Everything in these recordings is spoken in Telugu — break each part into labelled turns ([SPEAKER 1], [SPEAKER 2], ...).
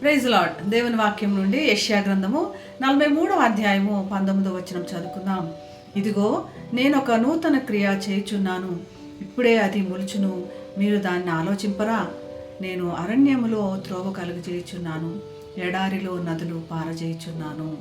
[SPEAKER 1] ప్రైజ్ లాడ్ దేవుని వాక్యం నుండి యష్యా గ్రంథము నలభై మూడవ అధ్యాయము పంతొమ్మిదవ వచనం చదువుకుందాం. ఇదిగో నేను ఒక నూతన క్రియ చేయుచున్నాను. ఇప్పుడే అది మొలుచును. మీరు దాన్ని ఆలోచింపరా. నేను అరణ్యములో త్రోవ కలుగజేయుచున్నాను. ఎడారిలో నదులు పారజేయుచున్నాను.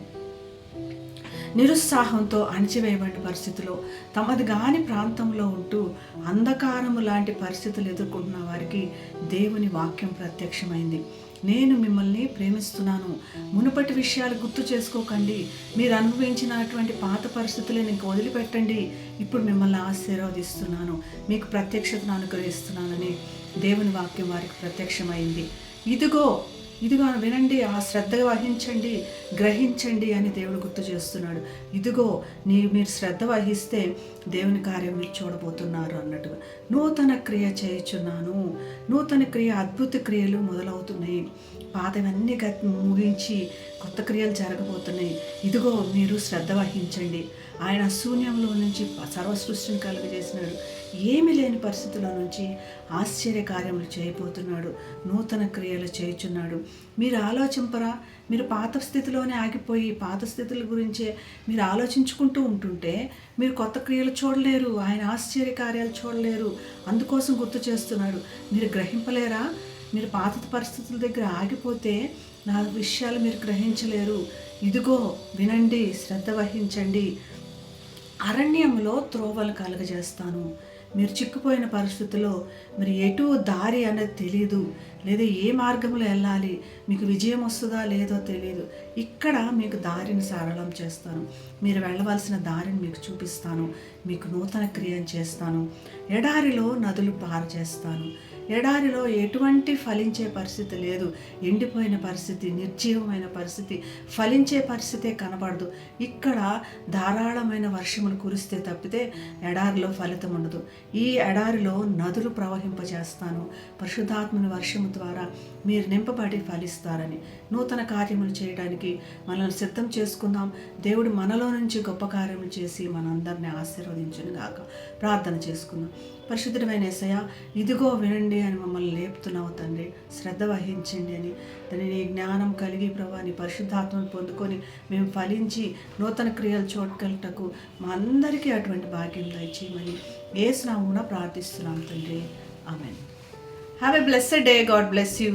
[SPEAKER 1] నిరుత్సాహంతో అణిచివేయబడిన పరిస్థితిలో తమది గాని ప్రాంతంలో ఉంటూ అంధకారము లాంటి పరిస్థితులు ఎదుర్కొంటున్న వారికి దేవుని వాక్యం ప్రత్యక్షమైంది. నేను మిమ్మల్ని ప్రేమిస్తున్నాను. మునుపటి విషయాలు గుర్తు చేసుకోకండి. మీరు అనుభవించినటువంటి పాత పరిస్థితులను ఇంక వదిలిపెట్టండి. ఇప్పుడు మిమ్మల్ని ఆశీర్వదిస్తున్నాను. మీకు ప్రత్యక్షతను అనుగ్రహిస్తున్నానని దేవుని వాక్యం వారికి ప్రత్యక్షమైంది. ఇదిగో ఇదిగో వినండి ఆ శ్రద్ధ వహించండి గ్రహించండి అని దేవుడు గుర్తు చేస్తున్నాడు. ఇదిగో నీ మీరు శ్రద్ధ వహిస్తే దేవుని కార్యం మీరు చూడబోతున్నారు అన్నట్టుగా. నూతన క్రియ చేయుచున్నాను. నూతన క్రియ అద్భుత క్రియలు మొదలవుతున్నాయి. పాతవన్నీ ముగించి కొత్త క్రియలు జరగబోతున్నాయి. ఇదిగో మీరు శ్రద్ధ వహించండి. ఆయన శూన్యంలో నుంచి సర్వ సృష్టిని కలుగజేసినాడు. ఏమి లేని పరిస్థితుల నుంచి ఆశ్చర్య కార్యములు చేయబోతున్నాడు. నూతన క్రియలు చేయుచున్నాడు. మీరు ఆలోచింపరా? మీరు పాత స్థితిలోనే ఆగిపోయి పాత స్థితుల గురించే మీరు ఆలోచించుకుంటూ ఉంటుంటే మీరు కొత్త క్రియలు చూడలేరు. ఆయన ఆశ్చర్య కార్యాలు చూడలేరు. అందుకోసం గుర్తు చేస్తున్నాడు. మీరు గ్రహింపలేరా? మీరు పాత పరిస్థితుల దగ్గర ఆగిపోతే నా విషయాలు మీరు గ్రహించలేరు. ఇదిగో వినండి శ్రద్ధ వహించండి. అరణ్యంలో త్రోవలు కలుగజేస్తాను. మీరు చిక్కుపోయిన పరిస్థితిలో మరి ఎటు దారి అనేది తెలియదు లేదా ఏ మార్గంలో వెళ్ళాలి? మీకు విజయం వస్తుందా లేదో తెలియదు ఇక్కడ మీకు దారిని సరళం చేస్తాను. మీరు వెళ్ళవలసిన దారిని మీకు చూపిస్తాను. మీకు నూతన క్రియను చేస్తాను. ఎడారిలో నదులు పారు చేస్తాను ఎడారిలో ఎటువంటి ఫలించే పరిస్థితి లేదు. ఎండిపోయిన పరిస్థితి నిర్జీవమైన పరిస్థితి ఫలించే పరిస్థితే కనబడదు. ఇక్కడ ధారాళమైన వర్షములు కురిస్తే తప్పితే ఎడారిలో ఫలితం ఉండదు. ఈ ఎడారిలో నదులు ప్రవహింపజేస్తాను. పరిశుద్ధాత్మని వర్షము ద్వారా మీరు నింపబడి ఫలిస్తారని. నూతన కార్యములు చేయడానికి మనల్ని సిద్ధం చేసుకుందాం. దేవుడు మనలో నుంచి గొప్ప కార్యములు చేసి మనందరినీ ఆశీర్వదించును గాక ప్రార్థన చేసుకుందాం. పరిశుద్ధమైన ఎసయ ఇదిగో వినండి. అని మమ్మల్ని లేపుతున్నావు తండ్రి. శ్రద్ధ వహించండి అని దాన్ని నీ జ్ఞానం కలిగి ప్రభా నీ పరిశుద్ధాత్మను పొందుకొని మేము ఫలించి నూతన క్రియలు చూడగలటకు మా అందరికీ అటువంటి భాగ్యం దయచేయమని ఏసునామున ప్రార్థిస్తున్నాం తండ్రి. Amen. Have a blessed day God bless you